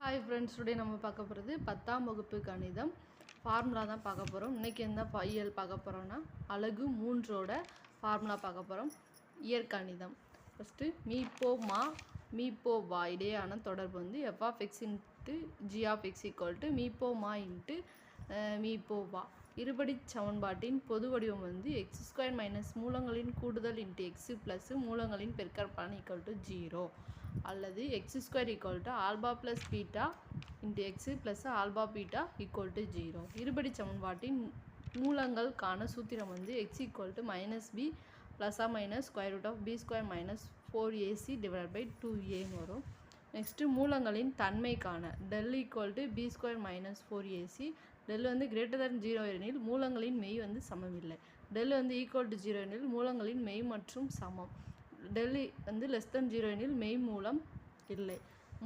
Hi friends today நம்ம பார்க்க போகிறது பத்தாம் வகுப்பு கணிதம். ஃபார்முலா தான் பார்க்க போகிறோம் இன்றைக்கி என்ன பையல் பார்க்க போகிறோன்னா அழகு மூன்றோட ஃபார்முலா பார்க்க போகிறோம் இயற்கணிதம் ஃபஸ்ட்டு மீப்போ மா மீப்போ வா இடையான தொடர்பு வந்து f of x into g of x equal to மீப்போ மா இன்ட்டு மீப்போ போவா இருபடி சமன்பாட்டின் பொது வடிவம் வந்து எக்ஸ் ஸ்கொயர் மைனஸ் மூலங்களின் கூடுதல் இன்ட்டு எக்ஸு ப்ளஸ் மூலங்களின் பெருக்கற்பலன் ஈக்குவல் டு ஜீரோ அல்லது x square equal to alpha plus beta into x plus alpha beta equal to zero இருபடி சமன்பாட்டின் மூலங்களுக்கான சூத்திரம் வந்து x equal to minus b plus or minus square root of b square minus four a c divide by two ஏன்னு வரும். Next மூலங்களின் தன்மைக்கான. Del equal to b square minus four a c del வந்து greater than zero எனில் மூலங்களின் மெய் வந்து சமமில்லை. Del வந்து ஈக்குவல் டு ஜீரோ எனில் மூலங்களின் மெய் மற்றும் சமம். டெல்லி e வந்து லெஸ் தென் ஜீரோ எனில் மெய் மூலம் இல்லை.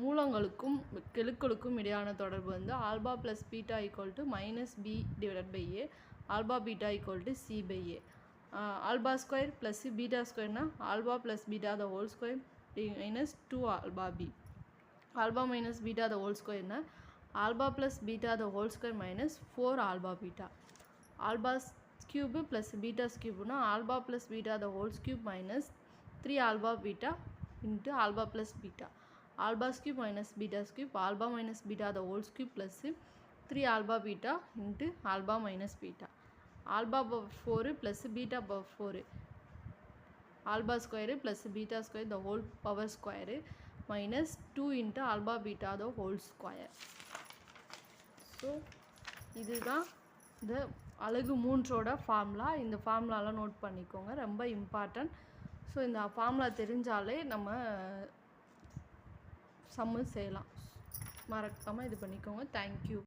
மூலங்களுக்கும் கெழுக்களுக்கும் இடையான தொடர்பு வந்து alpha plus beta equal to minus b divide by a alpha beta equal to c by a alpha square plus beta ஸ்கொயர்னா alpha plus beta the whole square minus two alpha b alpha minus beta the whole ஸ்கொயர்னா alpha plus beta the whole square minus four alpha beta alpha's cube plus beta's கியூப்னா alpha plus beta the whole's cube minus three alpha beta into alpha plus beta alpha's cube minus beta's cube alpha minus beta the whole's cube plus three alpha beta into alpha minus beta alpha power four plus beta power four alpha square plus beta square the whole power square minus two into alpha beta the whole square so இதுதான் இந்த அழகு மூன்றோட formula இந்த ஃபார்முலாலாம் note பண்ணிக்கோங்க. ரொம்ப important so இந்த formula தெரிஞ்சாலே நம்ம சம்மு செய்யலாம். மறக்காமல் இது பண்ணிக்கோங்க. தேங்க்யூ